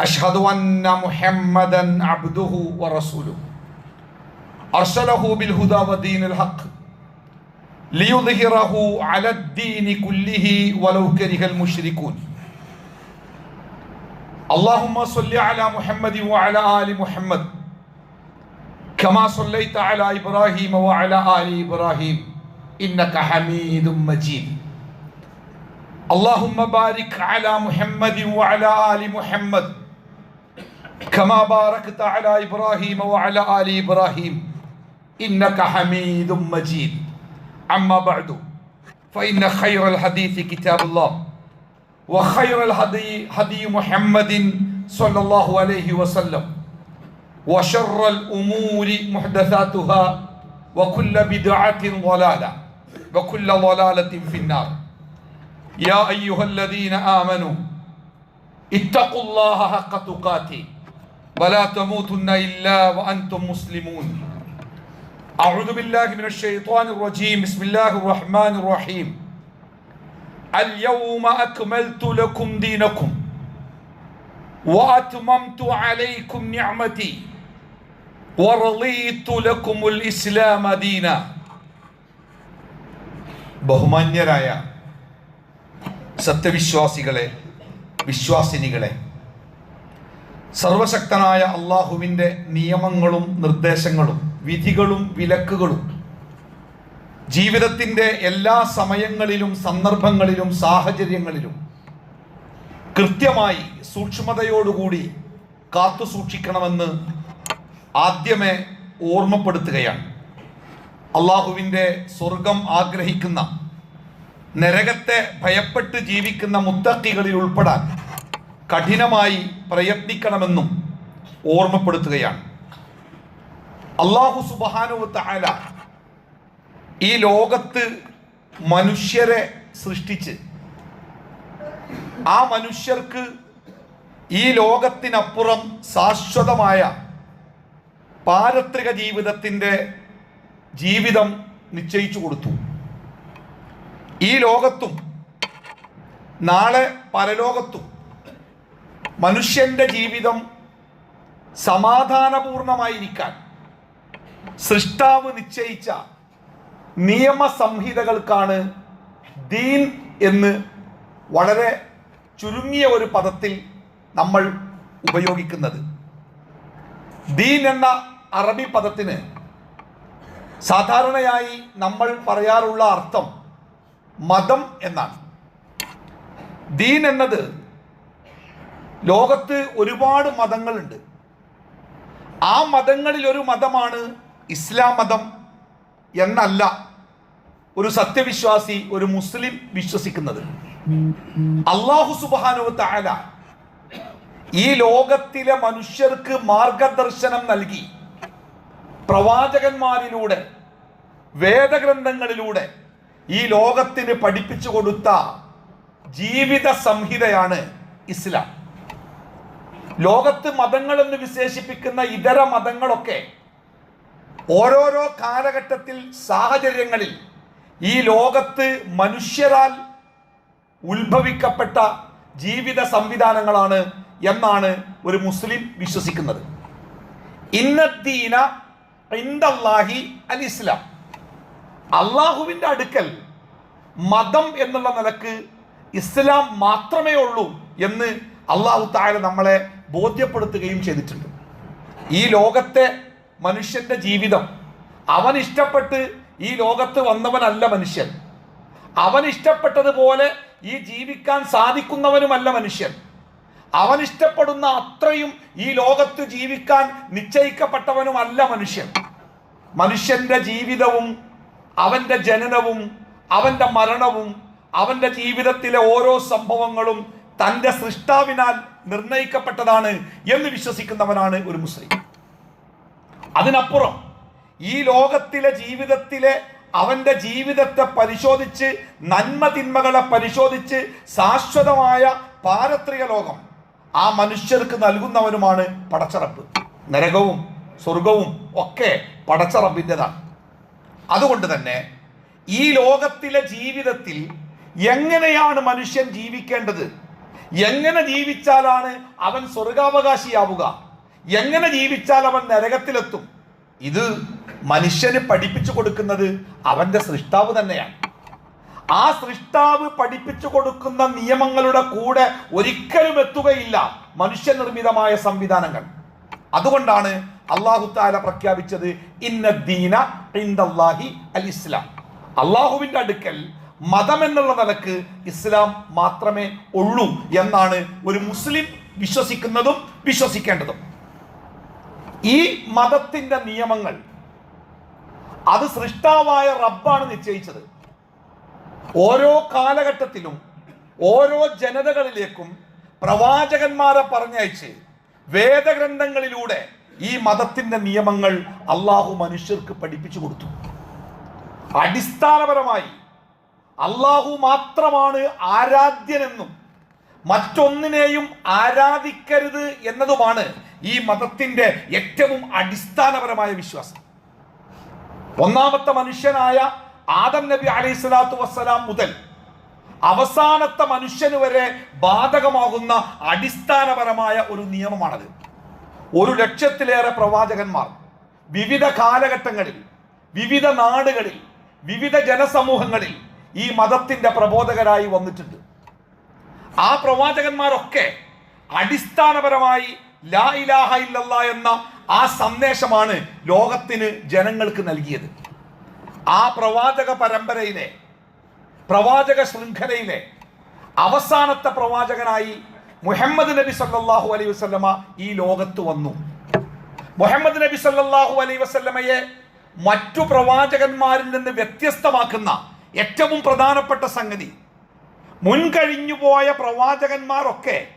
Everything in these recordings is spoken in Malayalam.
أشهد أن محمدا عبده ورسوله أرسله بالهدى ودين الحق ليظهره على الدين كله ولو كره المشركون اللهم صل على محمد وعلى آل محمد كما صليت على إبراهيم وعلى آل إبراهيم إنك حميد مجيد اللهم بارك على محمد وعلى آل محمد كما باركت على إبراهيم وعلى آل إبراهيم إنك حميد مجيد. أما بعد فإن خير الحديث كتاب الله وخير الهدي هدي محمد صلى الله عليه وسلم وشر الأمور محدثاتها وكل بدعة ضلالة وكل ضلالة في النار. يا أيها الذين آمنوا اتقوا الله حق تقاته. ولا تموتن إلا وأنتم مسلمون أعوذ بالله من الشيطان الرجيم بسم الله الرحمن الرحيم اليوم أكملت لكم دينكم وأتممت عليكم نعمتي ورضيت لكم الإسلام دينا ബഹുമാന്യരായ സത്യവിശ്വാസികളെ വിശ്വാസിനികളെ സർവശക്തനായ അള്ളാഹുവിന്റെ നിയമങ്ങളും നിർദ്ദേശങ്ങളും വിധികളും വിലക്കുകളും ജീവിതത്തിന്റെ എല്ലാ സമയങ്ങളിലും സന്ദർഭങ്ങളിലും സാഹചര്യങ്ങളിലും കൃത്യമായി സൂക്ഷ്മതയോടുകൂടി കാത്തു സൂക്ഷിക്കണമെന്ന് ആദ്യമേ ഓർമ്മപ്പെടുത്തുകയാണ്. അള്ളാഹുവിന്റെ സ്വർഗം ആഗ്രഹിക്കുന്ന നരകത്തെ ഭയപ്പെട്ട് ജീവിക്കുന്ന മുത്തക്കികളിൽ ഉൾപ്പെടാൻ കഠിനമായി പ്രയത്നിക്കണമെന്നും ഓർമ്മപ്പെടുത്തുകയാണ്. അള്ളാഹു സുബാനുവത്ത് ആല ഈ ലോകത്ത് മനുഷ്യരെ സൃഷ്ടിച്ച് ആ മനുഷ്യർക്ക് ഈ ലോകത്തിനപ്പുറം ശാശ്വതമായ പാരത്രിക ജീവിതത്തിന്റെ ജീവിതം നിശ്ചയിച്ചു കൊടുത്തു. ഈ ലോകത്തും നാളെ പരലോകത്തും മനുഷ്യന്റെ ജീവിതം സമാധാനപൂർണമായിരിക്കാൻ സൃഷ്ടാവ് നിശ്ചയിച്ച നിയമസംഹിതകൾക്കാണ് ദീൻ എന്ന് വളരെ ചുരുങ്ങിയ ഒരു പദത്തിൽ നമ്മൾ ഉപയോഗിക്കുന്നത്. ദീൻ എന്ന അറബി പദത്തിന് സാധാരണയായി നമ്മൾ പറയാറുള്ള അർത്ഥം മതം എന്നാണ്. ദീൻ എന്നത് ലോകത്ത് ഒരുപാട് മതങ്ങളുണ്ട്. ആ മതങ്ങളിൽ ഒരു മതമാണ് ഇസ്ലാം മതം എന്നല്ല ഒരു സത്യവിശ്വാസി ഒരു മുസ്ലിം വിശ്വസിക്കുന്നത്. അള്ളാഹു സുബാനു താല ഈ ലോകത്തിലെ മനുഷ്യർക്ക് മാർഗദർശനം നൽകി. പ്രവാചകന്മാരിലൂടെ വേദഗ്രന്ഥങ്ങളിലൂടെ ഈ ലോകത്തിന് പഠിപ്പിച്ചു കൊടുത്ത ജീവിത സംഹിതയാണ് ഇസ്ലാം. ലോകത്ത് മതങ്ങളെന്ന് വിശേഷിപ്പിക്കുന്ന ഇതര മതങ്ങളൊക്കെ ഓരോരോ കാലഘട്ടത്തിൽ സാഹചര്യങ്ങളിൽ ഈ ലോകത്ത് മനുഷ്യരാൽ ഉത്ഭവിക്കപ്പെട്ട ജീവിത സംവിധാനങ്ങളാണ് എന്നാണ് ഒരു മുസ്ലിം വിശ്വസിക്കുന്നത്. ഇന്നദ്ദീന ഇന്ദല്ലാഹി അൽ ഇസ്ലാം അള്ളാഹുവിന്റെ അടുക്കൽ മതം എന്നുള്ള നിലയ്ക്ക് ഇസ്ലാം മാത്രമേ ഉള്ളൂ എന്ന് അള്ളാഹു താഴെ നമ്മളെ ബോധ്യപ്പെടുത്തുകയും ചെയ്തിട്ടുണ്ട്. ഈ ലോകത്തെ മനുഷ്യന്റെ ജീവിതം അവൻ ഇഷ്ടപ്പെട്ട് ഈ ലോകത്ത് വന്നവനല്ല മനുഷ്യൻ. അവൻ ഇഷ്ടപ്പെട്ടതുപോലെ ഈ ജീവിക്കാൻ സാധിക്കുന്നവനുമല്ല മനുഷ്യൻ. അവൻ ഇഷ്ടപ്പെടുന്ന അത്രയും ഈ ലോകത്ത് ജീവിക്കാൻ നിശ്ചയിക്കപ്പെട്ടവനുമല്ല മനുഷ്യൻ. മനുഷ്യന്റെ ജീവിതവും അവന്റെ ജനനവും അവന്റെ മരണവും അവന്റെ ജീവിതത്തിലെ ഓരോ സംഭവങ്ങളും തന്റെ സൃഷ്ടാവിനാൽ നിർണയിക്കപ്പെട്ടതാണ് എന്ന് വിശ്വസിക്കുന്നവനാണ് ഒരു മുസ്ലിം. അതിനപ്പുറം ഈ ലോകത്തിലെ ജീവിതത്തിലെ അവന്റെ ജീവിതത്തെ പരിശോധിച്ച് നന്മ തിന്മകളെ പരിശോധിച്ച് ശാശ്വതമായ പാരത്രിക ലോകം ആ മനുഷ്യർക്ക് നൽകുന്നവനുമാണ് പടച്ചറപ്പ് നരകവും സ്വർഗവും ഒക്കെ പടച്ചറപ്പിന്റെതാണ് അതുകൊണ്ട് തന്നെ ഈ ലോകത്തിലെ ജീവിതത്തിൽ എങ്ങനെയാണ് മനുഷ്യൻ ജീവിക്കേണ്ടത്? എങ്ങനെ ജീവിച്ചാലാണ് അവൻ സ്വർഗാവകാശിയാവുക? എങ്ങനെ ജീവിച്ചാൽ അവൻ നരകത്തിലെത്തും? ഇത് മനുഷ്യന് പഠിപ്പിച്ചു കൊടുക്കുന്നത് അവന്റെ സൃഷ്ടാവ് തന്നെയാണ്. ആ സൃഷ്ടാവ് പഠിപ്പിച്ചു കൊടുക്കുന്ന നിയമങ്ങളുടെ കൂടെ ഒരിക്കലും എത്തുകയില്ല മനുഷ്യനിർമ്മിതമായ സംവിധാനങ്ങൾ. അതുകൊണ്ടാണ് അള്ളാഹു താല പ്രഖ്യാപിച്ചത് ഇന്നദ്ദീന ഇൻദല്ലാഹി അൽ ഇസ്ലാം. അള്ളാഹുവിന്റെ അടുക്കൽ മതം എന്നുള്ള നിലയ്ക്ക് ഇസ്ലാം മാത്രമേ ഉള്ളൂ എന്നാണ് ഒരു മുസ്ലിം വിശ്വസിക്കുന്നതും വിശ്വസിക്കേണ്ടതും. ഈ മതത്തിന്റെ നിയമങ്ങൾ അത് സൃഷ്ടാവായ റബ്ബാണ് നിശ്ചയിച്ചത്. ഓരോ കാലഘട്ടത്തിലും ഓരോ ജനതകളിലേക്കും പ്രവാചകന്മാരെ പറഞ്ഞയച്ച് വേദഗ്രന്ഥങ്ങളിലൂടെ ഈ മതത്തിന്റെ നിയമങ്ങൾ അള്ളാഹു മനുഷ്യർക്ക് പഠിപ്പിച്ചു കൊടുത്തു. അടിസ്ഥാനപരമായി അള്ളാഹു മാത്രമാണ് ആരാധ്യനെന്നും മറ്റൊന്നിനെയും ആരാധിക്കരുത് എന്നതുമാണ് ഈ മതത്തിന്റെ ഏറ്റവും അടിസ്ഥാനപരമായ വിശ്വാസം. ഒന്നാമത്തെ മനുഷ്യനായ ആദം നബി അലൈഹി സ്വലാത്തു വസ്സലാം മുതൽ അവസാനത്തെ മനുഷ്യന് വരെ ബാധകമാകുന്ന അടിസ്ഥാനപരമായ ഒരു നിയമമാണത്. ഒരു ലക്ഷത്തിലേറെ പ്രവാചകന്മാർ വിവിധ കാലഘട്ടങ്ങളിൽ വിവിധ നാടുകളിൽ വിവിധ ജനസമൂഹങ്ങളിൽ ഈ മതത്തിന്റെ പ്രബോധകരായി വന്നിട്ടുണ്ട്. ആ പ്രവാചകന്മാരൊക്കെ അടിസ്ഥാനപരമായി ലാ ഇലാഹ ഇല്ലല്ല എന്ന ആ സന്ദേശമാണ് ലോകത്തിന് ജനങ്ങൾക്ക് നൽകിയത്. ആ പ്രവാചക പരമ്പരയിലെ പ്രവാചക ശൃംഖലയിലെ അവസാനത്തെ പ്രവാചകനായി മുഹമ്മദ് നബി സല്ലാഹു അലൈഹി വസല്ലമ ഈ ലോകത്ത് വന്നു. മുഹമ്മദ് നബി സല്ലാഹു അലൈഹി വസല്ലമയെ മറ്റു പ്രവാചകന്മാരിൽ നിന്ന് വ്യത്യസ്തമാക്കുന്ന ഏറ്റവും പ്രധാനപ്പെട്ട സംഗതി. മുൻകഴിഞ്ഞു പോയ പ്രവാചകന്മാരൊക്കെ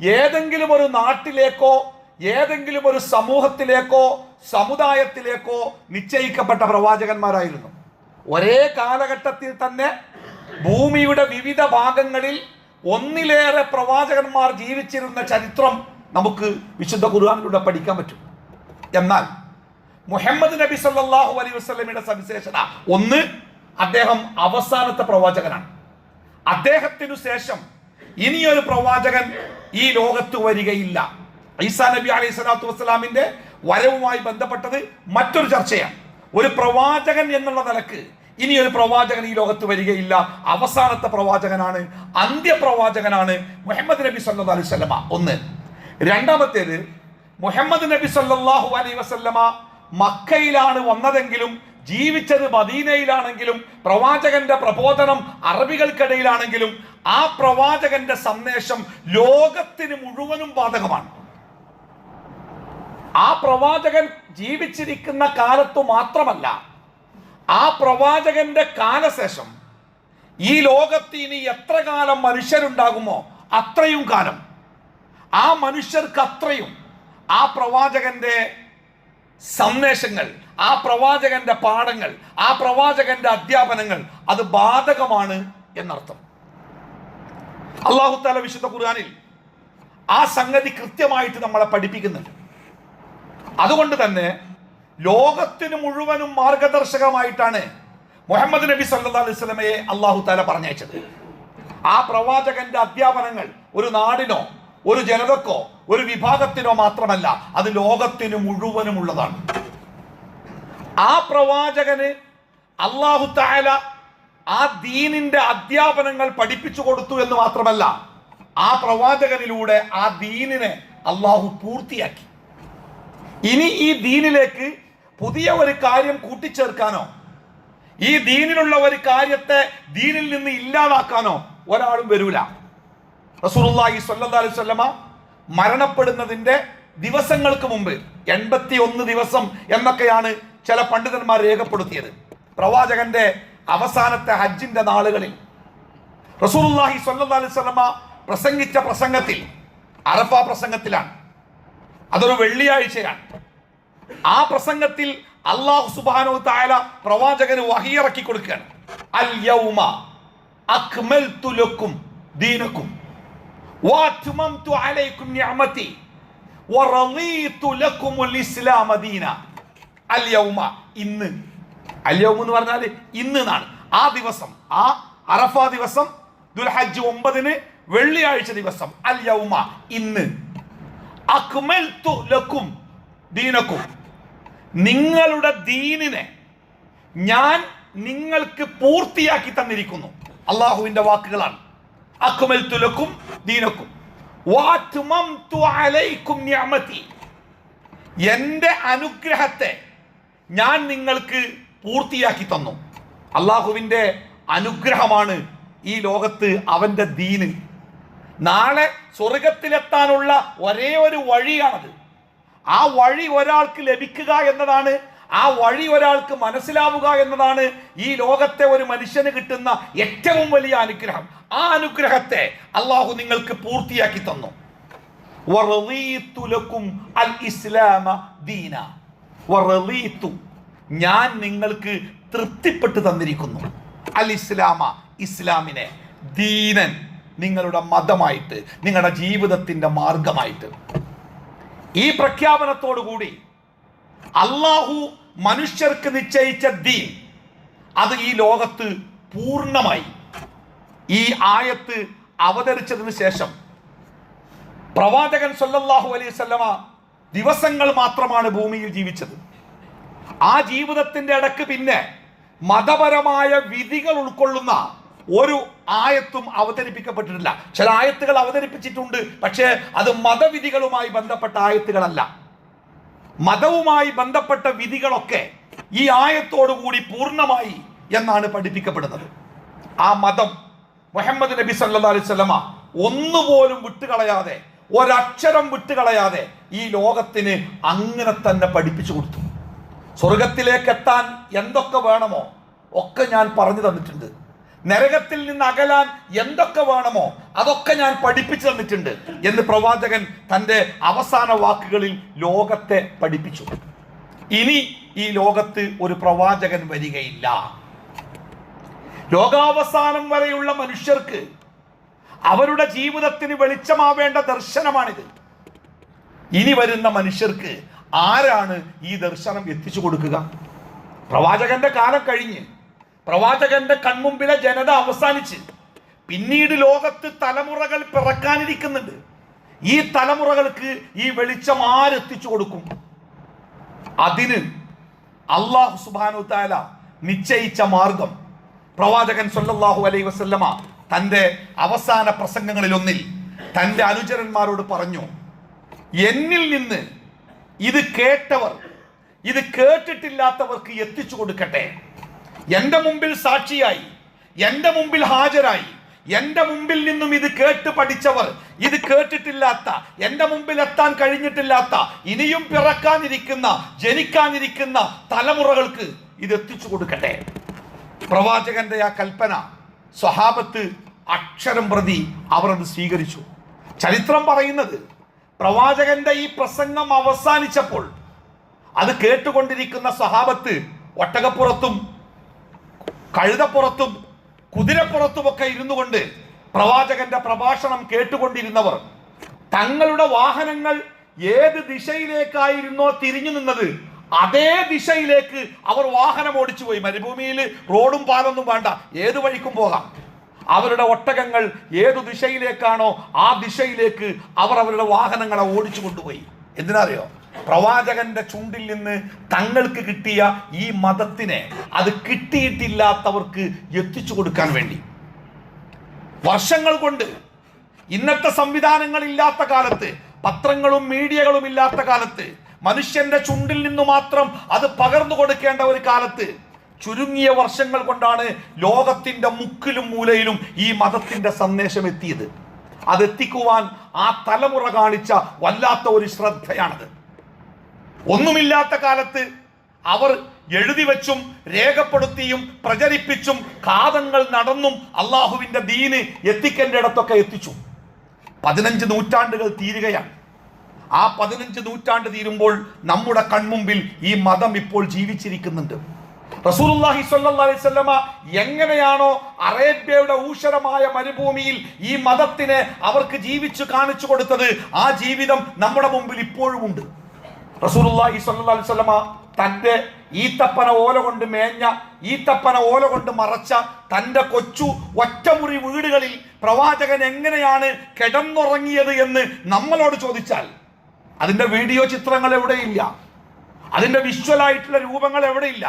ഏതെങ്കിലും ഒരു നാട്ടിലേക്കോ ഏതെങ്കിലും ഒരു സമൂഹത്തിലേക്കോ സമുദായത്തിലേക്കോ നിശ്ചയിക്കപ്പെട്ട പ്രവാചകന്മാരായിരുന്നു. ഒരേ കാലഘട്ടത്തിൽ തന്നെ ഭൂമിയുടെ വിവിധ ഭാഗങ്ങളിൽ ഒന്നിലേറെ പ്രവാചകന്മാർ ജീവിച്ചിരുന്ന ചരിത്രം നമുക്ക് വിശുദ്ധ ഖുർആാനിലൂടെ പഠിക്കാൻ പറ്റും. എന്നാൽ മുഹമ്മദ് നബി സല്ലാഹു അലൈഹി വസല്ലമയുടെ സവിശേഷത ഒന്ന് അദ്ദേഹം അവസാനത്തെ പ്രവാചകനാണ്. അദ്ദേഹത്തിനു ശേഷം ഇനിയൊരു പ്രവാചകൻ ഈ ലോകത്ത് വരികയില്ല. ഈസാ നബി അലൈഹി സ്വലാത്തു വസ്സലാമിന്റെ വരവുമായി ബന്ധപ്പെട്ടത് മറ്റൊരു ചർച്ചയാണ്. ഒരു പ്രവാചകൻ എന്നുള്ള നിലയ്ക്ക് ഇനി ഒരു പ്രവാചകൻ ഈ ലോകത്ത് വരികയില്ല. അവസാനത്തെ പ്രവാചകനാണ് അന്ത്യപ്രവാചകനാണ് മുഹമ്മദ് നബി സല്ലാ അലൈഹി വസല്ലമ. ഒന്ന്. രണ്ടാമത്തേത് മുഹമ്മദ് നബി സല്ലാഹു അലൈഹി വസല്ലമ മക്കയിലാണ് വന്നതെങ്കിലും ജീവിച്ചത് മദീനയിലാണെങ്കിലും പ്രവാചകന്റെ പ്രബോധനം അറബികൾക്കിടയിലാണെങ്കിലും ആ പ്രവാചകന്റെ സന്ദേശം ലോകത്തിന് മുഴുവനും ബാധകമാണ്. ആ പ്രവാചകൻ ജീവിച്ചിരിക്കുന്ന കാലത്തു മാത്രമല്ല ആ പ്രവാചകന്റെ കാലശേഷം ഈ ലോകത്ത് ഇനി എത്ര കാലം മനുഷ്യരുണ്ടാകുമോ അത്രയും കാലം. ആ മനുഷ്യർക്ക് അത്രയും ആ പ്രവാചകന്റെ സന്ദേശങ്ങൾ ആ പ്രവാചകന്റെ പാഠങ്ങൾ ആ പ്രവാചകന്റെ അധ്യാപനങ്ങൾ അത് ബാധകമാണ് എന്നർത്ഥം. അള്ളാഹു താല വിശുദ്ധ ഖുർആാനിൽ ആ സംഗതി കൃത്യമായിട്ട് നമ്മളെ പഠിപ്പിക്കുന്നുണ്ട്. അതുകൊണ്ട് തന്നെ ലോകത്തിന് മുഴുവനും മാർഗദർശകമായിട്ടാണ് മുഹമ്മദ് നബി സല്ലല്ലാഹു അലൈഹി വസല്ലമയെ അള്ളാഹു താല പറഞ്ഞയച്ചത്. ആ പ്രവാചകന്റെ അധ്യാപനങ്ങൾ ഒരു നാടിനോ ഒരു ജനതക്കോ ഒരു വിഭാഗത്തിനോ മാത്രമല്ല അത് ലോകത്തിന് മുഴുവനും ഉള്ളതാണ്. ആ പ്രവാചകന് അള്ളാഹു താല ആ ദീനിന്റെ അധ്യാപനങ്ങൾ പഠിപ്പിച്ചു കൊടുത്തു എന്ന് മാത്രമല്ല ആ പ്രവാചകനിലൂടെ ആ ദീനിനെ അള്ളാഹു പൂർത്തിയാക്കി. ഇനി ഈ ദീനിലേക്ക് പുതിയ ഒരു കാര്യം കൂട്ടിച്ചേർക്കാനോ ഈ ദീനിലുള്ള ഒരു കാര്യത്തെ ദീനിൽ നിന്ന് ഇല്ലാതാക്കാനോ ഒരാളും വരൂല. റസൂലുള്ളാഹി സ്വല്ലല്ലാഹി അലൈഹി വസല്ലമ മരണപ്പെടുന്നതിന്റെ ദിവസങ്ങൾക്ക് മുമ്പ് എൺപത്തി ഒന്ന് ദിവസം എന്നൊക്കെയാണ് ചില പണ്ഡിതന്മാർ രേഖപ്പെടുത്തിയത്. പ്രവാചകന്റെ അവസാനത്തെ ഹജ്ജിന്റെ നാളുകളിൽ. റസൂലുള്ളാഹി സ്വല്ലല്ലാഹി അലൈഹി വസല്ലമ പ്രസംഗിച്ച പ്രസംഗത്തിൽ അറഫ പ്രസംഗത്തിലാണ്. അതൊരു വെള്ളിയാഴ്ചയാണ്. ആ പ്രസംഗത്തിൽ അള്ളാഹു സുബാനോ തായാല പ്രവാചകന് വഹിയിറക്കി കൊടുക്കുകയാണ്. അൽ യൗമ അക്മൽതു ലക്കും ദീനക്കും. ഇന്ന്. അൽ യൗം എന്ന് പറഞ്ഞാൽ ഇന്ന് എന്നാണ്. ആ ദിവസം ആ അറഫ ദിവസം ദുൽഹജ്ജ് ഒമ്പതിന് വെള്ളിയാഴ്ച ദിവസം. അൽ യൗമ ഇന്ന്. അക്മൽതു ലക്കും ദീനക്കും. നിങ്ങളുടെ ദീനിനെ ഞാൻ നിങ്ങൾക്ക് പൂർത്തിയാക്കി തന്നിരിക്കുന്നു. അള്ളാഹുവിന്റെ വാക്കുകളാണ്. അക്മൽതു ലക്കും ദീനക്കും. എന്റെ അനുഗ്രഹത്തെ ഞാൻ നിങ്ങൾക്ക് പൂർത്തിയാക്കി തന്നു. അള്ളാഹുവിന്റെ അനുഗ്രഹമാണ് ഈ ലോകത്ത് അവന്റെ ദീന്. നാളെ സ്വർഗത്തിലെത്താനുള്ള ഒരേ ഒരു വഴിയാണത്. ആ വഴി ഒരാൾക്ക് ലഭിക്കുക എന്നതാണ് ആ വഴി ഒരാൾക്ക് മനസ്സിലാവുക എന്നതാണ് ഈ ലോകത്തെ ഒരു മനുഷ്യന് കിട്ടുന്ന ഏറ്റവും വലിയ അനുഗ്രഹം. ആ അനുഗ്രഹത്തെ അള്ളാഹു നിങ്ങൾക്ക് പൂർത്തിയാക്കി തന്നു. അൽ ഇസ്ലാമ ഞാൻ നിങ്ങൾക്ക് തൃപ്തിപ്പെട്ട് തന്നിരിക്കുന്നു. അൽ ഇസ്ലാമ ഇസ്ലാമിനെ ദീനൻ നിങ്ങളുടെ മതമായിട്ട് നിങ്ങളുടെ ജീവിതത്തിന്റെ മാർഗമായിട്ട്. ഈ പ്രഖ്യാപനത്തോടു കൂടി അള്ളാഹു മനുഷ്യർക്ക് നിശ്ചയിച്ച ദീൻ. അത് ഈ ലോകത്ത് പൂർണമായി. ഈ ആയത്ത് അവതരിച്ചതിന് ശേഷം പ്രവാചകൻ സല്ലല്ലാഹു അലൈഹി വസല്ലമ ദിവസങ്ങൾ മാത്രമാണ് ഭൂമിയിൽ ജീവിച്ചത്. ആ ജീവിതത്തിന്റെ ഇടയ്ക്ക് പിന്നെ മതപരമായ വിധികൾ ഉൾക്കൊള്ളുന്ന ഒരു ആയത്തും അവതരിപ്പിക്കപ്പെട്ടിട്ടില്ല. ചില ആയത്തുകൾ അവതരിപ്പിച്ചിട്ടുണ്ട് പക്ഷേ അത് മതവിധികളുമായി ബന്ധപ്പെട്ട ആയത്തുകളല്ല. മതവുമായി ബന്ധപ്പെട്ട വിധികളൊക്കെ ഈ ആയത്തോടുകൂടി പൂർണമായി എന്നാണ് പഠിപ്പിക്കപ്പെടുന്നത്. ആ മതം മുഹമ്മദ് നബി സല്ലാ അലൈഹി സ്വലമ ഒന്നുപോലും വിട്ടുകളയാതെ ഒരക്ഷരം വിട്ടുകളയാതെ ഈ ലോകത്തിന് അങ്ങനെ തന്നെ പഠിപ്പിച്ചു കൊടുത്തു. സ്വർഗത്തിലേക്ക് എത്താൻ എന്തൊക്കെ വേണമോ ഒക്കെ ഞാൻ പറഞ്ഞു തന്നിട്ടുണ്ട്. നരകത്തിൽ നിന്ന് അകലാൻ എന്തൊക്കെ വേണമോ അതൊക്കെ ഞാൻ പഠിപ്പിച്ചു തന്നിട്ടുണ്ട് എന്ന് പ്രവാചകൻ തന്റെ അവസാന വാക്കുകളിൽ ലോകത്തെ പഠിപ്പിച്ചു. ഇനി ഈ ലോകത്ത് ഒരു പ്രവാചകൻ വരികയില്ല. ലോകാവസാനം വരെയുള്ള മനുഷ്യർക്ക് അവരുടെ ജീവിതത്തിന് വെളിച്ചമാവേണ്ട ദർശനമാണിത്. ഇനി വരുന്ന മനുഷ്യർക്ക് ആരാണ് ഈ ദർശനം എത്തിച്ചു കൊടുക്കുക? പ്രവാചകന്റെ കാലം കഴിഞ്ഞ്. പ്രവാചകന്റെ കൺമുമ്പിലെ ജനത അവസാനിച്ച് പിന്നീട് ലോകത്ത് തലമുറകൾ പിറക്കാനിരിക്കുന്നുണ്ട്. ഈ തലമുറകൾക്ക് ഈ വെളിച്ചം ആരെത്തിച്ചു കൊടുക്കും? അതിന് അള്ളാഹു സുബാനു താല നിശ്ചയിച്ച മാർഗം. പ്രവാചകൻ സൊല്ലാഹു അലൈ വസല്ലമ തന്റെ അവസാന പ്രസംഗങ്ങളിലൊന്നിൽ തന്റെ അനുചരന്മാരോട് പറഞ്ഞു എന്നിൽ നിന്ന് ഇത് കേട്ടവർ ഇത് കേട്ടിട്ടില്ലാത്തവർക്ക് എത്തിച്ചു കൊടുക്കട്ടെ. എന്റെ മുമ്പിൽ സാക്ഷിയായി എന്റെ മുമ്പിൽ ഹാജരായി എന്റെ മുമ്പിൽ നിന്നും ഇത് കേട്ട് പഠിച്ചവർ ഇത് കേട്ടിട്ടില്ലാത്ത എന്റെ മുമ്പിൽ എത്താൻ കഴിഞ്ഞിട്ടില്ലാത്ത ഇനിയും പിറക്കാനിരിക്കുന്ന ജനിക്കാനിരിക്കുന്ന തലമുറകൾക്ക് ഇത് എത്തിച്ചു കൊടുക്കട്ടെ. പ്രവാചകന്റെ ആ കൽപ്പന സ്വഹാബത്ത് അക്ഷരം പ്രതി അവർ അത് സ്വീകരിച്ചു. ചരിത്രം പറയുന്നത് പ്രവാചകന്റെ ഈ പ്രസംഗം അവസാനിച്ചപ്പോൾ അത് കേട്ടുകൊണ്ടിരിക്കുന്ന സ്വഹാബത്ത് ഒട്ടകപ്പുറത്തും കഴുതപ്പുറത്തും കുതിരപ്പുറത്തുമൊക്കെ ഇരുന്നു കൊണ്ട് പ്രവാചകന്റെ പ്രഭാഷണം കേട്ടുകൊണ്ടിരുന്നവർ തങ്ങളുടെ വാഹനങ്ങൾ ഏത് ദിശയിലേക്കായിരുന്നോ തിരിഞ്ഞു നിന്നത് അതേ ദിശയിലേക്ക് അവർ വാഹനം ഓടിച്ചു പോയി മരുഭൂമിയിൽ റോഡും പാലൊന്നും വേണ്ട ഏത് വഴിക്കും പോകാം. അവരുടെ ഒട്ടകങ്ങൾ ഏതു ദിശയിലേക്കാണോ ആ ദിശയിലേക്ക് അവർ അവരുടെ വാഹനങ്ങളെ ഓടിച്ചു കൊണ്ടുപോയി. എന്തിനറിയോ പ്രവാചകന്റെ ചുണ്ടിൽ നിന്ന് തങ്ങൾക്ക് കിട്ടിയ ഈ മതത്തിനെ അത് കിട്ടിയിട്ടില്ലാത്തവർക്ക് എത്തിച്ചു കൊടുക്കാൻ വേണ്ടി. വർഷങ്ങൾ കൊണ്ട് ഇന്നത്തെ സംവിധാനങ്ങൾ ഇല്ലാത്ത കാലത്ത് പത്രങ്ങളും മീഡിയകളും ഇല്ലാത്ത കാലത്ത് മനുഷ്യന്റെ ചുണ്ടിൽ നിന്ന് മാത്രം അത് പകർന്നു കൊടുക്കേണ്ട ഒരു കാലത്ത് ചുരുങ്ങിയ വർഷങ്ങൾ കൊണ്ടാണ് ലോകത്തിന്റെ മുക്കിലും മൂലയിലും ഈ മതത്തിന്റെ സന്ദേശം എത്തിയത്. അതെത്തിക്കുവാൻ ആ തലമുറ കാണിച്ച വല്ലാത്ത ഒരു ശ്രദ്ധയാണത്. ഒന്നുമില്ലാത്ത കാലത്ത് അവർ എഴുതി വെച്ചും രേഖപ്പെടുത്തിയും പ്രചരിപ്പിച്ചും കാതങ്ങൾ നടന്നും അള്ളാഹുവിന്റെ ദീന് എത്തിക്കേണ്ട ഇടത്തൊക്കെ എത്തിച്ചു. പതിനഞ്ച് നൂറ്റാണ്ടുകൾ തീരുകയാണ്. ആ പതിനഞ്ച് നൂറ്റാണ്ട് തീരുമ്പോൾ നമ്മുടെ കൺമുമ്പിൽ ഈ മതം ഇപ്പോൾ ജീവിച്ചിരിക്കുന്നുണ്ട്. റസൂലുള്ളാഹി സ്വല്ലല്ലാഹി അലൈഹി വസല്ലമ എങ്ങനെയാണോ അറേബ്യയുടെ ഊഷരമായ മരുഭൂമിയിൽ ഈ മതത്തിനെ അവർക്ക് ജീവിച്ചു കാണിച്ചു കൊടുത്തത് ആ ജീവിതം നമ്മുടെ മുമ്പിൽ ഇപ്പോഴും ഉണ്ട് റസൂലുള്ളാഹി സ്വല്ലല്ലാഹി അലൈഹി വസല്ലമ തന്റെ ഈത്തപ്പന ഓല കൊണ്ട് മേഞ്ഞ ഈത്തപ്പന ഓല കൊണ്ട് മറച്ച തന്റെ കൊച്ചു ഒറ്റമുറി വീടുകളിൽ പ്രവാചകൻ എങ്ങനെയാണ് കിടന്നുറങ്ങിയത് എന്ന് നമ്മളോട് ചോദിച്ചാൽ അതിന്റെ വീഡിയോ ചിത്രങ്ങൾ എവിടെയില്ല? അതിന്റെ വിഷ്വലായിട്ടുള്ള രൂപങ്ങൾ എവിടെയില്ല?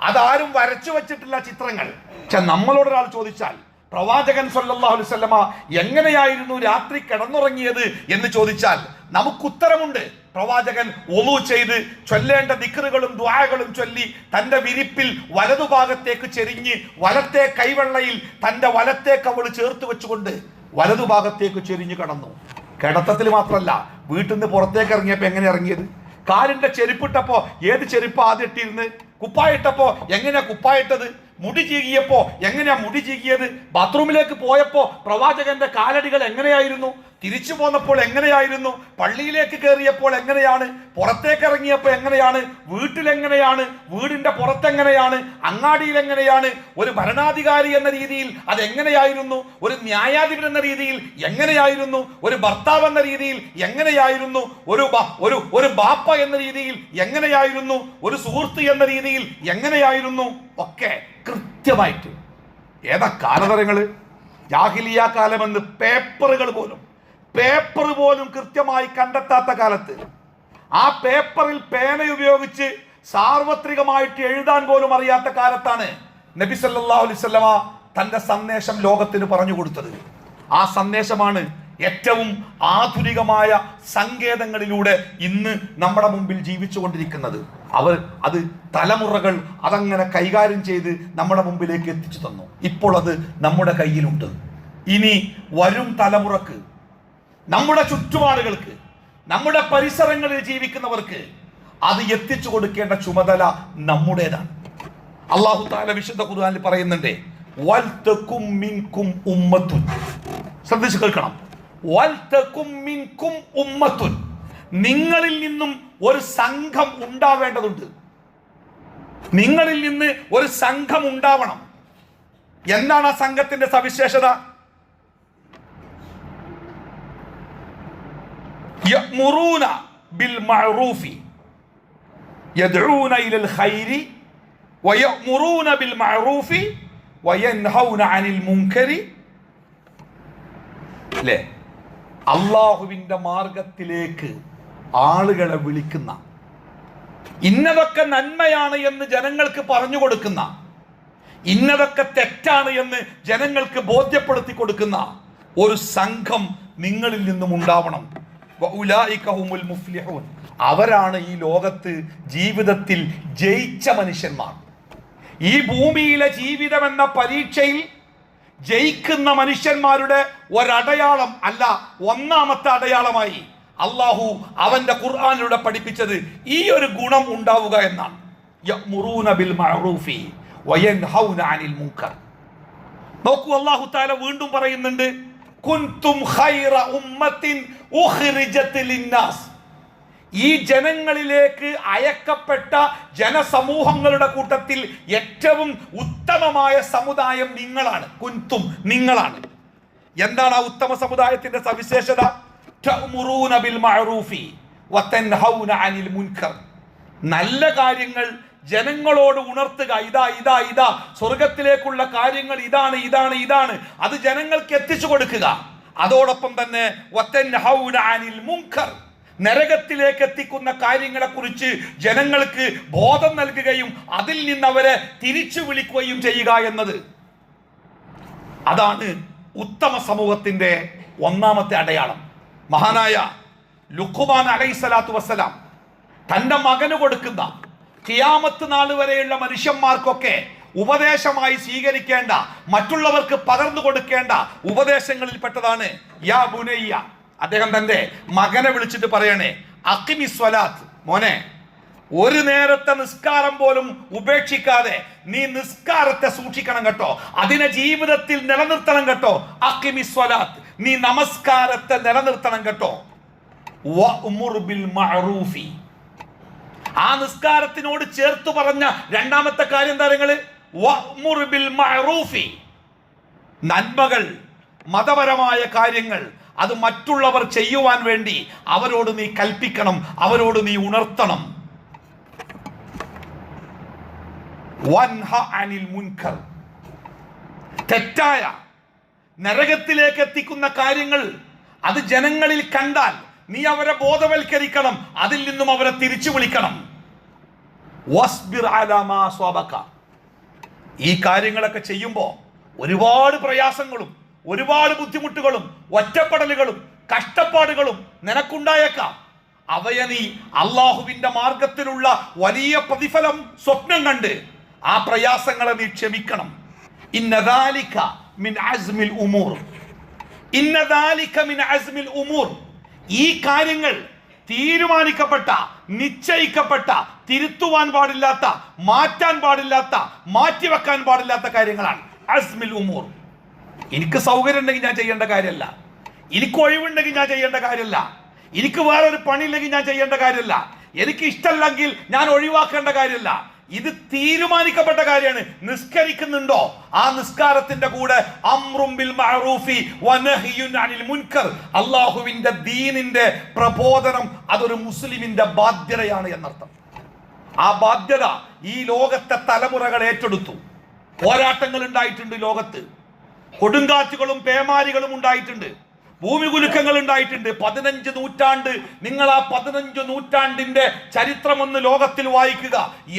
അതാരും വരച്ചു വച്ചിട്ടില്ല ചിത്രങ്ങൾ. പക്ഷെ നമ്മളോട് ഒരാൾ ചോദിച്ചാൽ പ്രവാചകൻ സല്ലല്ലാഹു അലൈഹി വസല്ലമ എങ്ങനെയായിരുന്നു രാത്രി കിടന്നുറങ്ങിയത് എന്ന് ചോദിച്ചാൽ നമുക്ക് ഉത്തരമുണ്ട് പ്രവാചകൻ ഒളു ചെയ്ത് ചൊല്ലേണ്ട ദിക്കറുകളും ദ്വായകളും ചൊല്ലി തന്റെ വിരിപ്പിൽ വലതുഭാഗത്തേക്ക് ചെരിഞ്ഞ് വലത്തെ കൈവെള്ളയിൽ തന്റെ വലത്തെ കവൾ ചേർത്ത് വെച്ചുകൊണ്ട് വലതുഭാഗത്തേക്ക് ചെരിഞ്ഞ് കടന്നു. കിടത്തത്തിൽ മാത്രമല്ല വീട്ടിൽ നിന്ന് പുറത്തേക്ക് ഇറങ്ങിയപ്പോൾ എങ്ങനെ ഇറങ്ങിയത്? കാലിന്റെ ചെരുപ്പിട്ടപ്പോൾ ഏത് ചെരുപ്പ് ആദ്യം ഇട്ടിരുന്ന്? കുപ്പായിട്ടപ്പോൾ എങ്ങനെയാ കുപ്പായിട്ടത്? മുടി ചീകിയപ്പോൾ എങ്ങനെയാ മുടി ചീകിയത്? ബാത്റൂമിലേക്ക് പോയപ്പോൾ പ്രവാചകന്റെ കാലടികൾ എങ്ങനെയായിരുന്നു? തിരിച്ചു പോന്നപ്പോൾ എങ്ങനെയായിരുന്നു? പള്ളിയിലേക്ക് കയറിയപ്പോൾ എങ്ങനെയാണ്? പുറത്തേക്ക് ഇറങ്ങിയപ്പോൾ എങ്ങനെയാണ്? വീട്ടിലെങ്ങനെയാണ്? വീടിന്റെ പുറത്തെങ്ങനെയാണ്? അങ്ങാടിയിൽ എങ്ങനെയാണ് ഒരു ഭരണാധികാരി എന്ന രീതിയിൽ അതെങ്ങനെയായിരുന്നു? ഒരു ന്യായാധിപൻ എന്ന രീതിയിൽ എങ്ങനെയായിരുന്നു? ഒരു ഭർത്താവ് എന്ന രീതിയിൽ എങ്ങനെയായിരുന്നു? ഒരു ഒരു ഒരു ബാപ്പ എന്ന രീതിയിൽ എങ്ങനെയായിരുന്നു? ഒരു സുഹൃത്ത് എന്ന രീതിയിൽ എങ്ങനെയായിരുന്നു? ഒക്കെ കൃത്യമായിട്ട്. ഏതാ കാലതരങ്ങൾ ജാഹിലിയ കാലമെന്ന് പേപ്പറുകൾ പോലും. പേപ്പർ പോലും കൃത്യമായി കണ്ടെത്താത്ത കാലത്ത് ആ പേപ്പറിൽ പേന ഉപയോഗിച്ച് സാർവത്രികമായിട്ട് എഴുതാൻ പോലും അറിയാത്ത കാലത്താണ് നബി തന്റെ സന്ദേശം ലോകത്തിന് പറഞ്ഞു കൊടുത്തത്. ആ സന്ദേശമാണ് ഏറ്റവും ആധുനികമായ സങ്കേതങ്ങളിലൂടെ ഇന്ന് നമ്മുടെ മുമ്പിൽ ജീവിച്ചു കൊണ്ടിരിക്കുന്നത്. അവർ അത് തലമുറകൾ അതങ്ങനെ കൈകാര്യം ചെയ്ത് നമ്മുടെ മുമ്പിലേക്ക് എത്തിച്ചു തന്നു. ഇപ്പോൾ അത് നമ്മുടെ കയ്യിലുണ്ട്. ഇനി വരും തലമുറയ്ക്ക് നമ്മുടെ ചുറ്റുപാടുകൾക്ക് നമ്മുടെ പരിസരങ്ങളിൽ ജീവിക്കുന്നവർക്ക് അത് എത്തിച്ചു കൊടുക്കേണ്ട ചുമതല നമ്മുടേതാണ്. അള്ളാഹു താല വിശുദ്ധ ഖുർആനിൽ പറയുന്നുണ്ട് "വൽതകും മിൻകും ഉമ്മത്തുൻ. ശ്രദ്ധിച്ചു കേൾക്കണം. "വൽതകും മിൻകും ഉമ്മത്തുൻ. നിങ്ങളിൽ നിന്നും ഒരു സംഘം ഉണ്ടാവേണ്ടതുണ്ട്. നിങ്ങളിൽ നിന്ന് ഒരു സംഘം ഉണ്ടാവണം. എന്താണ് ആ സംഘത്തിന്റെ സവിശേഷത? يأمرون بالمعروف يدعون إلى الخير ويأمرون بالمعروف وينهون عن المنكر അല്ലേ അള്ളാഹുവിൻ്റെ മാർഗത്തിലേക്ക് ആളുകളെ വിളിക്കുന്ന ഇന്നതൊക്കെ നന്മയാണ് എന്ന് ജനങ്ങൾക്ക് പറഞ്ഞു കൊടുക്കുന്ന ഇന്നതൊക്കെ തെറ്റാണ് എന്ന് ജനങ്ങൾക്ക് ബോധ്യപ്പെടുത്തി കൊടുക്കുന്ന ഒരു സംഘം നിങ്ങളിൽ നിന്നും ഉണ്ടാവണം മുഫ്ലിഹൂൻ. അവരാണ് ഈ ലോകത്ത് ജീവിതത്തിൽ ജയിച്ച മനുഷ്യന്മാർ. ഈ ഭൂമിയിലെ ജീവിതം എന്ന പരീക്ഷയിൽ ജയിക്കുന്ന മനുഷ്യന്മാരുടെ ഒരടയാളം അല്ല ഒന്നാമത്തെ അടയാളമായി അള്ളാഹു അവന്റെ ഖുർആാനിലൂടെ പഠിപ്പിച്ചത് ഈ ഒരു ഗുണം ഉണ്ടാവുക എന്നാണ്. നോക്കൂ അള്ളാഹു താല വീണ്ടും പറയുന്നുണ്ട് കുൻതും ഖൈറ ഉമ്മത്തിൻ ഉഖ്രിജത് ലിന്നാസ്. ഈ ജനങ്ങളിലേക്ക് അയക്കപ്പെട്ട ജനസമൂഹങ്ങളുടെ കൂട്ടത്തിൽ ഏറ്റവും ഉത്തമമായ സമുദായം നിങ്ങളാണ്. കുന്തും നിങ്ങളാണ്. എന്താണ് ആ ഉത്തമ സമുദായത്തിന്റെ സവിശേഷത? നല്ല കാര്യങ്ങൾ ജനങ്ങളോട് ഉണർത്തുക ഇതാ ഇതാ ഇതാ സ്വർഗത്തിലേക്കുള്ള കാര്യങ്ങൾ ഇതാണ് ഇതാണ് ഇതാണ്. അത് ജനങ്ങൾക്ക് എത്തിച്ചു കൊടുക്കുക. അതോടൊപ്പം തന്നെ നരകത്തിലേക്ക് എത്തിക്കുന്ന കാര്യങ്ങളെ കുറിച്ച് ജനങ്ങൾക്ക് ബോധം നൽകുകയും അതിൽ നിന്ന് അവരെ തിരിച്ചു വിളിക്കുകയും ചെയ്യുക എന്നത് അതാണ് ഉത്തമ സമൂഹത്തിന്റെ ഒന്നാമത്തെ അടയാളം. മഹാനായ ലുഖുമാൻ അലൈഹിസ്സലാത്തു വസ്സലാം തന്റെ മകന് കൊടുക്കുന്ന കിയാമത്ത് നാൾ വരെയുള്ള മനുഷ്യന്മാർക്കൊക്കെ ഉപദേശമായി സ്വീകരിക്കേണ്ട മറ്റുള്ളവർക്ക് പകർന്നു കൊടുക്കേണ്ട ഉപദേശങ്ങളിൽ പെട്ടതാണ് യാ ബുനയ്യ. അദ്ദേഹം തന്റെ മകനെ വിളിച്ചിട്ട് പറയണേ അക്കിമി സ്വലാത്ത്. മോനെ ഒരു നേരത്തെ നിസ്കാരം പോലും ഉപേക്ഷിക്കാതെ നീ നിസ്കാരത്തെ സൂക്ഷിക്കണം കേട്ടോ. അതിനെ ജീവിതത്തിൽ നിലനിർത്തണം കേട്ടോ. അക്കിമി സ്വലാത്ത്. നീ നമസ്കാരത്തെ നിലനിർത്തണം കേട്ടോ. ബിൽ ആ നിസ്കാരത്തിനോട് ചേർത്ത് പറഞ്ഞ രണ്ടാമത്തെ കാര്യം മഅറൂഫി. നന്മകൾ മതപരമായ കാര്യങ്ങൾ അത് മറ്റുള്ളവർ ചെയ്യുവാൻ വേണ്ടി അവരോട് നീ കൽപ്പിക്കണം അവരോട് നീ ഉണർത്തണം. അനിൽ മുൻകർ. തെറ്റായ നരകത്തിലേക്ക് എത്തിക്കുന്ന കാര്യങ്ങൾ അത് ജനങ്ങളിൽ കണ്ടാൽ നീ അവരെ ബോധവൽക്കരിക്കണം അതിൽ നിന്നും അവരെ തിരിച്ചു വിളിക്കണം. ഈ കാര്യങ്ങളൊക്കെ ചെയ്യുമ്പോൾ ഒരുപാട് പ്രയാസങ്ങളും ഒരുപാട് ബുദ്ധിമുട്ടുകളും ഒറ്റപ്പെടലുകളും കഷ്ടപ്പാടുകളും നിനക്കുണ്ടായേക്കാം. അവയെ നീ അള്ളാഹുവിന്റെ മാർഗത്തിലുള്ള വലിയ പ്രതിഫലം സ്വപ്നം കണ്ട് ആ പ്രയാസങ്ങളെ നീ ക്ഷമിക്കണം. ഇന്നദാലിക മിൻ അസ്മിൽ ഉമൂർ. ഇന്നദാലിക മിൻ അസ്മിൽ ഉമൂർ. ഈ കാര്യങ്ങൾ തീരുമാനിക്കപ്പെട്ട നിശ്ചയിക്കപ്പെട്ട തിരുത്തുവാൻ പാടില്ലാത്ത മാറ്റാൻ പാടില്ലാത്ത മാറ്റിവെക്കാൻ പാടില്ലാത്ത കാര്യങ്ങളാണ്. അസ്മിൽ ഉമൂർ. എനിക്ക് സൗകര്യം ഉണ്ടെങ്കിൽ ഞാൻ ചെയ്യേണ്ട കാര്യമല്ല. എനിക്ക് ഒഴിവുണ്ടെങ്കിൽ ഞാൻ ചെയ്യേണ്ട കാര്യമല്ല. എനിക്ക് വേറൊരു പണിയില്ലെങ്കിൽ ഞാൻ ചെയ്യേണ്ട കാര്യമല്ല. എനിക്ക് ഇഷ്ടമല്ലെങ്കിൽ ഞാൻ ഒഴിവാക്കേണ്ട കാര്യമല്ല. ഇത് തീരുമാനിക്കപ്പെട്ട കാര്യമാണ്. നിസ്കരിക്കുന്നുണ്ടോ? ആ നിസ്കാരത്തിന്റെ കൂടെ അമ്രുംബിൽ മഅറൂഫി അനിൽ മുൻകർ. അള്ളാഹുവിന്റെ ദീനിന്റെ പ്രബോധനം അതൊരു മുസ്ലിമിന്റെ ബാധ്യതയാണ് എന്നർത്ഥം. ആ ബാധ്യത ഈ ലോകത്തെ തലമുറകൾ ഏറ്റെടുത്തു. പോരാട്ടങ്ങൾ ഉണ്ടായിട്ടുണ്ട് ലോകത്ത്. കൊടുങ്കാറ്റുകളും പേമാരികളും ഉണ്ടായിട്ടുണ്ട്. ഭൂമി കുലുക്കങ്ങൾ ഉണ്ടായിട്ടുണ്ട്. പതിനഞ്ച് നൂറ്റാണ്ട് നിങ്ങൾ ആ പതിനഞ്ച് നൂറ്റാണ്ടിന്റെ ചരിത്രം ഒന്ന് ലോകത്തിൽ വായിക്കുക.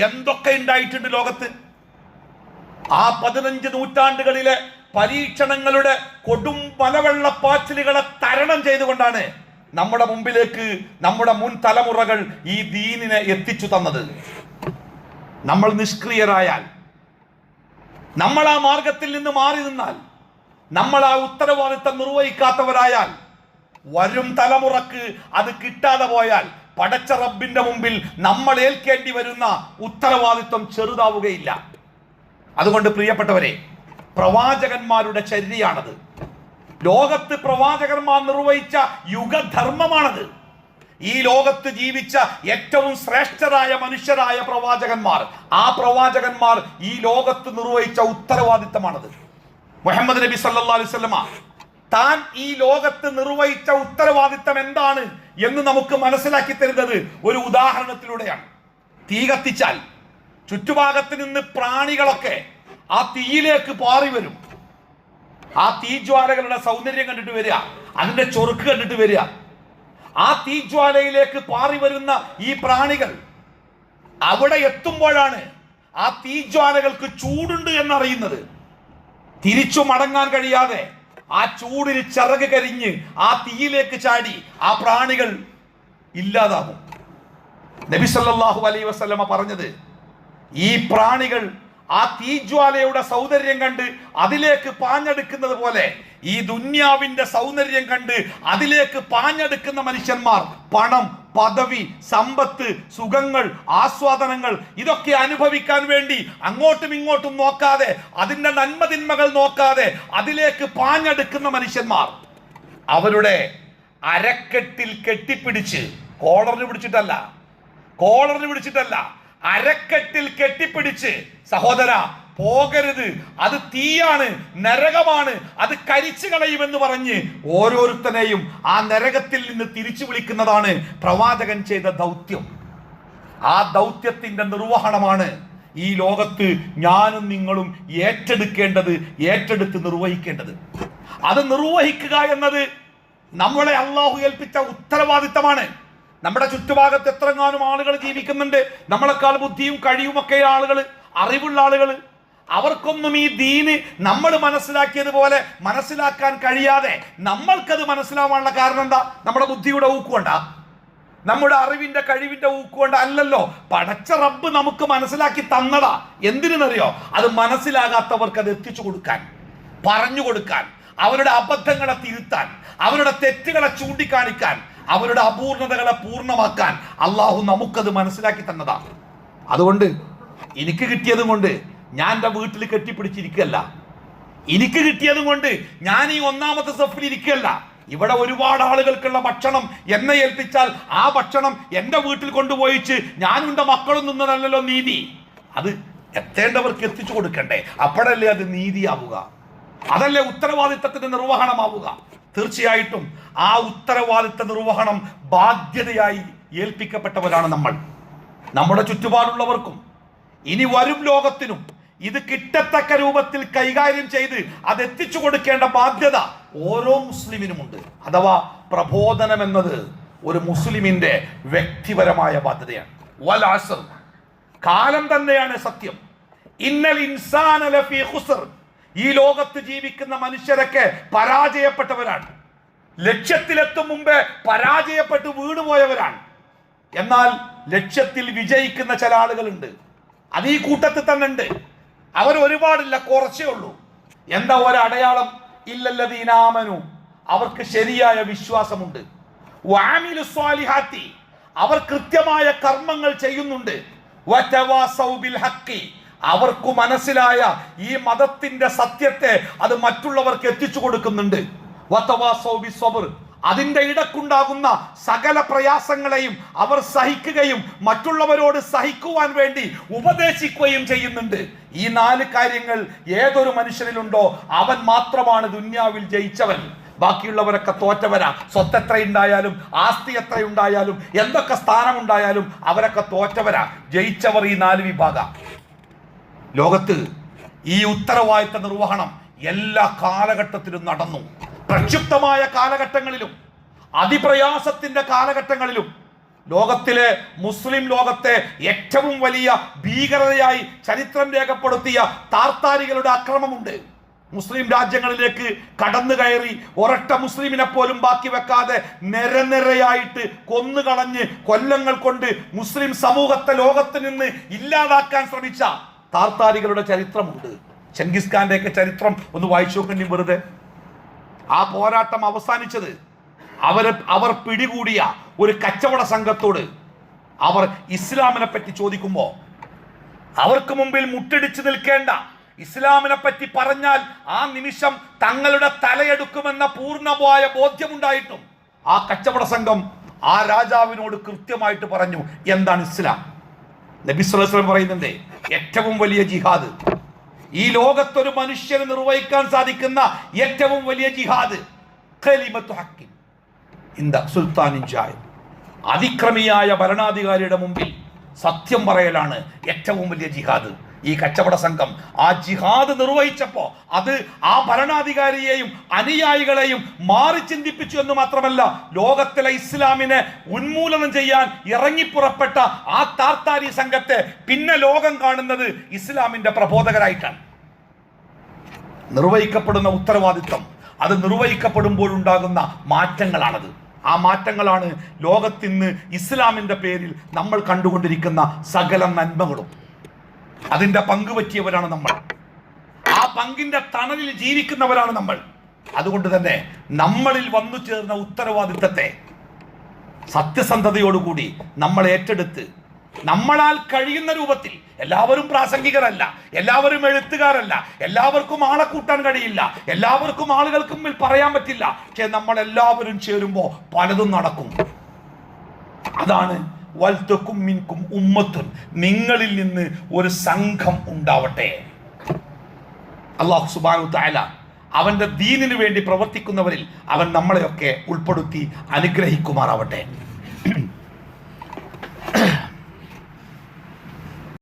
എന്തൊക്കെ ഉണ്ടായിട്ടുണ്ട് ലോകത്ത്? ആ പതിനഞ്ച് നൂറ്റാണ്ടുകളിലെ പരീക്ഷണങ്ങളുടെ കൊടും മലവെള്ളപ്പാച്ചിലുകളെ തരണം ചെയ്തുകൊണ്ടാണ് നമ്മുടെ മുമ്പിലേക്ക് നമ്മുടെ മുൻ തലമുറകൾ ഈ ദീനിനെ എത്തിച്ചു തന്നത്. നമ്മൾ നിഷ്ക്രിയരായാൽ നമ്മൾ ആ മാർഗത്തിൽ നിന്ന് മാറി നിന്നാൽ നമ്മൾ ആ ഉത്തരവാദിത്തം നിർവഹിക്കാത്തവരായാൽ വരും തലമുറയ്ക്ക് അത് കിട്ടാതെ പോയാൽ പടച്ച റബ്ബിന്റെ മുമ്പിൽ നമ്മൾ ഏൽക്കേണ്ടി വരുന്ന ഉത്തരവാദിത്വം ചെറുതാവുകയില്ല. അതുകൊണ്ട് പ്രിയപ്പെട്ടവരെ പ്രവാചകന്മാരുടെ ചര്യയാണത് ലോകത്ത് പ്രവാചകന്മാർ നിർവഹിച്ച യുഗധർമ്മമാണത്. ഈ ലോകത്ത് ജീവിച്ച ഏറ്റവും ശ്രേഷ്ഠരായ മനുഷ്യരായ പ്രവാചകന്മാർ ആ പ്രവാചകന്മാർ ഈ ലോകത്ത് നിർവഹിച്ച ഉത്തരവാദിത്തമാണത്. മുഹമ്മദ് നബി സല്ലല്ലാഹു അലൈഹി വസല്ലമ താൻ ഈ ലോകത്ത് നിർവഹിച്ച ഉത്തരവാദിത്തം എന്താണ് എന്ന് നമുക്ക് മനസ്സിലാക്കി തരുന്നത് ഒരു ഉദാഹരണത്തിലൂടെയാണ്. തീ കത്തിച്ചാൽ ചുറ്റുഭാഗത്ത് നിന്ന് പ്രാണികളൊക്കെ ആ തീയിലേക്ക് പാറി വരും. ആ തീജ്വാലകളുടെ സൗന്ദര്യം കണ്ടിട്ട് വരിക അതിന്റെ ചൊറുക്ക് കണ്ടിട്ട് വരിക. ആ തീജ്വാലയിലേക്ക് പാറി വരുന്ന ഈ പ്രാണികൾ അവിടെ എത്തുമ്പോഴാണ് ആ തീജ്വാലകൾക്ക് ചൂടുണ്ട് എന്നറിയുന്നത്. തിരിച്ചു മടങ്ങാൻ കഴിയാതെ ആ ചൂടിൽ ചിറക് കരിഞ്ഞ് ആ തീയിലേക്ക് ചാടി ആ പ്രാണികൾ ഇല്ലാതാകും. നബി സല്ലല്ലാഹു അലൈഹി വസല്ലമ പറഞ്ഞത് ഈ പ്രാണികൾ ആ തീജ്വാലയുടെ സൗന്ദര്യം കണ്ട് അതിലേക്ക് പാഞ്ഞെടുക്കുന്നത് പോലെ ഈ ദുന്യാവിന്റെ സൗന്ദര്യം കണ്ട് അതിലേക്ക് പാഞ്ഞെടുക്കുന്ന മനുഷ്യന്മാർ പണം പദവി സമ്പത്ത് സുഖങ്ങൾ ആസ്വാദനങ്ങൾ ഇതൊക്കെ അനുഭവിക്കാൻ വേണ്ടി അങ്ങോട്ടും ഇങ്ങോട്ടും നോക്കാതെ അതിന്റെ നന്മതിന്മകൾ നോക്കാതെ അതിലേക്ക് പാഞ്ഞെടുക്കുന്ന മനുഷ്യന്മാർ. അവരുടെ അരക്കെട്ടിൽ കെട്ടിപ്പിടിച്ച് കോളറിന് പിടിച്ചിട്ടല്ല കോളറിന് പിടിച്ചിട്ടല്ല അരക്കെട്ടിൽ കെട്ടിപ്പിടിച്ച് സഹോദര പോകരുത്. അത് തീയാണ് നരകമാണ്. അത് കരിച്ചു കളയുമെന്ന് പറഞ്ഞ് ഓരോരുത്തരെയും ആ നരകത്തിൽ നിന്ന് തിരിച്ചു വിളിക്കുന്നതാണ് പ്രവാചകൻ ചെയ്ത ദൗത്യം. ആ ദൗത്യത്തിന്റെ നിർവഹണമാണ് ഈ ലോകത്ത് ഞാനും നിങ്ങളും ഏറ്റെടുക്കേണ്ടത് ഏറ്റെടുത്ത് നിർവഹിക്കേണ്ടത്. അത് നിർവഹിക്കുക എന്നത് നമ്മളെ അള്ളാഹു ഏൽപ്പിച്ച ഉത്തരവാദിത്തമാണ്. നമ്മുടെ ചുറ്റുഭാഗത്ത് എത്രങ്ങാനും ആളുകൾ ജീവിക്കുന്നുണ്ട്. നമ്മളെക്കാൾ ബുദ്ധിയും കഴിയുമൊക്കെ ആളുകൾ അറിവുള്ള ആളുകൾ. അവർക്കൊന്നും ഈ ദീന് നമ്മൾ മനസ്സിലാക്കിയതുപോലെ മനസ്സിലാക്കാൻ കഴിയാതെ നമ്മൾക്കത് മനസ്സിലാവാനുള്ള കാരണം എന്താ? നമ്മുടെ ബുദ്ധിയുടെ ഊക്കുകൊണ്ട നമ്മുടെ അറിവിന്റെ കഴിവിന്റെ ഊക്കുകൊണ്ട് അല്ലല്ലോ. പടച്ച റബ്ബ് നമുക്ക് മനസ്സിലാക്കി തന്നതാ. എന്തിനെന്നറിയോ? അത് മനസ്സിലാകാത്തവർക്ക് അത് എത്തിച്ചു കൊടുക്കാൻ പറഞ്ഞു കൊടുക്കാൻ അവരുടെ അബദ്ധങ്ങളെ തിരുത്താൻ അവരുടെ തെറ്റുകളെ ചൂണ്ടിക്കാണിക്കാൻ അവരുടെ അപൂർണതകളെ പൂർണമാക്കാൻ അള്ളാഹു നമുക്കത് മനസ്സിലാക്കി തന്നതാ. അതുകൊണ്ട് എനിക്ക് കിട്ടിയതും കൊണ്ട് ഞാൻ എന്റെ വീട്ടിൽ കെട്ടിപ്പിടിച്ചിരിക്കല്ല. എനിക്ക് കിട്ടിയതും കൊണ്ട് ഞാൻ ഈ ഒന്നാമത്തെ സഫിൽ ഇരിക്കല്ല. ഇവിടെ ഒരുപാട് ആളുകൾക്കുള്ള ഭക്ഷണം എന്നെ ഏൽപ്പിച്ചാൽ ആ ഭക്ഷണം എന്റെ വീട്ടിൽ കൊണ്ടുപോയിച്ച് ഞാനും എന്റെ മക്കളും നിന്നതല്ലല്ലോ നീതി. അത് എത്തേണ്ടവർക്ക് എത്തിച്ചു കൊടുക്കണ്ടേ. അപ്പോഴല്ലേ അത് നീതിയാവുക. അതല്ലേ ഉത്തരവാദിത്തത്തിന്റെ നിർവഹണമാവുക. തീർച്ചയായിട്ടും ആ ഉത്തരവാദിത്ത നിർവഹണം ബാധ്യതയായി ഏൽപ്പിക്കപ്പെട്ടവരാണ് നമ്മൾ. നമ്മുടെ ചുറ്റുപാടുള്ളവർക്കും ഇനി വരും ലോകത്തിനും ഇത് കിട്ടത്തക്ക രൂപത്തിൽ കൈകാര്യം ചെയ്ത് അത് എത്തിച്ചു കൊടുക്കേണ്ട ബാധ്യത ഓരോ മുസ്ലിമിനുമുണ്ട്. അഥവാ പ്രബോധനം എന്നത് ഒരു മുസ്ലിമിന്റെ വ്യക്തിപരമായ ബാധ്യതയാണ്. വലാസർ കാലം തന്നെയാണ് സത്യം. ഇന്നൽ ഇൻസാന. ഈ ലോകത്ത് ജീവിക്കുന്ന മനുഷ്യരൊക്കെ പരാജയപ്പെട്ടവരാണ്. ലക്ഷ്യത്തിലെത്തും മുമ്പേ പരാജയപ്പെട്ട് വീണുപോയവരാണ് എന്നാൽ ലക്ഷ്യത്തിൽ വിജയിക്കുന്ന ചില ആളുകളുണ്ട്. അത് ഈ കൂട്ടത്തിൽ തന്നെ ഉണ്ട് അവർ ഒരുപാടില്ല കുറച്ചേ ഉള്ളൂ. എന്താ ഒരടയാളം? ഇല്ലല്ലതീനാമനു അവർക്ക് ശരിയായ വിശ്വാസമുണ്ട്. അവർ കൃത്യമായ കർമ്മങ്ങൾ ചെയ്യുന്നുണ്ട്. അവർക്ക് മനസ്സിലായ ഈ മതത്തിന്റെ സത്യത്തെ അത് മറ്റുള്ളവർക്ക് എത്തിച്ചു കൊടുക്കുന്നുണ്ട്. അതിന്റെ ഇടക്കുണ്ടാകുന്ന സകല പ്രയാസങ്ങളെയും അവർ സഹിക്കുകയും മറ്റുള്ളവരോട് സഹിക്കുവാൻ വേണ്ടി ഉപദേശിക്കുകയും ചെയ്യുന്നുണ്ട്. ഈ നാല് കാര്യങ്ങൾ ഏതൊരു മനുഷ്യനിലുണ്ടോ അവൻ മാത്രമാണ് ദുന്യാവിൽ ജയിച്ചവൻ. ബാക്കിയുള്ളവരൊക്കെ തോറ്റവരാ. സ്വത്ത് എത്ര ഉണ്ടായാലും ആസ്തി എത്ര ഉണ്ടായാലും എന്തൊക്കെ സ്ഥാനം ഉണ്ടായാലും അവരൊക്കെ തോറ്റവരാ. ജയിച്ചവർ ഈ നാല് വിഭാഗ. ലോകത്ത് ഈ ഉത്തരവാദിത്ത നിർവഹണം എല്ലാ കാലഘട്ടത്തിലും നടന്നു. പ്രക്ഷുബ്ധമായ കാലഘട്ടങ്ങളിലും അതിപ്രയാസത്തിന്റെ കാലഘട്ടങ്ങളിലും ലോകത്തിലെ മുസ്ലിം ലോകത്തെ ഏറ്റവും വലിയ ഭീകരതയായി ചരിത്രം രേഖപ്പെടുത്തിയ താർത്താരികളുടെ അക്രമമുണ്ട് മുസ്ലിം രാജ്യങ്ങളിലേക്ക് കടന്നു കയറി ഒരൊറ്റ മുസ്ലിമിനെ പോലും ബാക്കി വെക്കാതെ നിരനിരയായിട്ട് കൊന്നുകളഞ്ഞ് കൊല്ലങ്ങൾ കൊണ്ട് മുസ്ലിം സമൂഹത്തെ ലോകത്ത് നിന്ന് ഇല്ലാതാക്കാൻ ശ്രമിച്ച താർത്താരികളുടെ ചരിത്രമുണ്ട്. ചെങ്കിസ് ഖാന്റെയൊക്കെ ചരിത്രം ഒന്ന് വായിച്ചു നോക്കേണ്ടി വെറുതെ. ആ പോരാട്ടം അവസാനിച്ചത്. അവരെ അവർ പിടികൂടിയ ഒരു കച്ചവട സംഘത്തോട് അവർ ഇസ്ലാമിനെ പറ്റി ചോദിക്കുമ്പോൾ അവർക്ക് മുമ്പിൽ മുട്ടിടിച്ചു നിൽക്കേണ്ട ഇസ്ലാമിനെ പറ്റി പറഞ്ഞാൽ ആ നിമിഷം തങ്ങളുടെ തലയെടുക്കുമെന്ന പൂർണമായ ബോധ്യമുണ്ടായിട്ടും ആ കച്ചവട സംഘം ആ രാജാവിനോട് കൃത്യമായിട്ട് പറഞ്ഞു എന്താണ് ഇസ്ലാം? നബി പറയുന്നുണ്ട് ഏറ്റവും വലിയ ജിഹാദ് ഈ ലോകത്തൊരു മനുഷ്യന് നിർവഹിക്കാൻ സാധിക്കുന്ന ഏറ്റവും വലിയ ജിഹാദ് ഇന്ത അതിക്രമിയായ ഭരണാധികാരിയുടെ മുമ്പിൽ സത്യം പറയലാണ് ഏറ്റവും വലിയ ജിഹാദ്. ഈ കച്ചവട സംഘം ആ ജിഹാദ് നിർവഹിച്ചപ്പോൾ അത് ആ ഭരണാധികാരിയെയും അനുയായികളെയും മാറി ചിന്തിപ്പിച്ചു എന്ന് മാത്രമല്ല ലോകത്തിലെ ഇസ്ലാമിനെ ഉന്മൂലനം ചെയ്യാൻ ഇറങ്ങിപ്പുറപ്പെട്ട ആ താർത്താരി സംഘത്തെ പിന്നെ ലോകം കാണുന്നത് ഇസ്ലാമിന്റെ പ്രബോധകരായിട്ടാണ്. നിർവഹിക്കപ്പെടുന്ന ഉത്തരവാദിത്വം അത് നിർവഹിക്കപ്പെടുമ്പോഴുണ്ടാകുന്ന മാറ്റങ്ങളാണത്. ആ മാറ്റങ്ങളാണ് ലോകത്തിന്ന് ഇസ്ലാമിന്റെ പേരിൽ നമ്മൾ കണ്ടുകൊണ്ടിരിക്കുന്ന സകല നന്മകളും. അതിന്റെ പങ്ക് പറ്റിയവരാണ് നമ്മൾ. ആ പങ്കിന്റെ തണലിൽ ജീവിക്കുന്നവരാണ് നമ്മൾ. അതുകൊണ്ട് തന്നെ നമ്മളിൽ വന്നു ചേർന്ന ഉത്തരവാദിത്തത്തെ സത്യസന്ധതയോടുകൂടി നമ്മൾ ഏറ്റെടുത്ത് നമ്മളാൽ കഴിയുന്ന രൂപത്തിൽ എല്ലാവരും പ്രാസംഗികരല്ല എല്ലാവരും എഴുത്തുകാരല്ല എല്ലാവർക്കും ആളെ കൂട്ടാൻ കഴിയില്ല എല്ലാവർക്കും ആളുകൾക്ക് പറയാൻ പറ്റില്ല പക്ഷെ നമ്മൾ എല്ലാവരും ചേരുമ്പോൾ പലതും നടക്കും. അതാണ് വൽത്തക്കും മിൻകും ഉമ്മത്തുൻ. നിങ്ങളിൽ നിന്ന് ഒരു സംഘം ഉണ്ടാവട്ടെ. അള്ളാഹു സുബാനു താല അവന്റെ ദീനിനു വേണ്ടി പ്രവർത്തിക്കുന്നവരിൽ അവൻ നമ്മളെയൊക്കെ ഉൾപ്പെടുത്തി അനുഗ്രഹിക്കുമാറാവട്ടെ.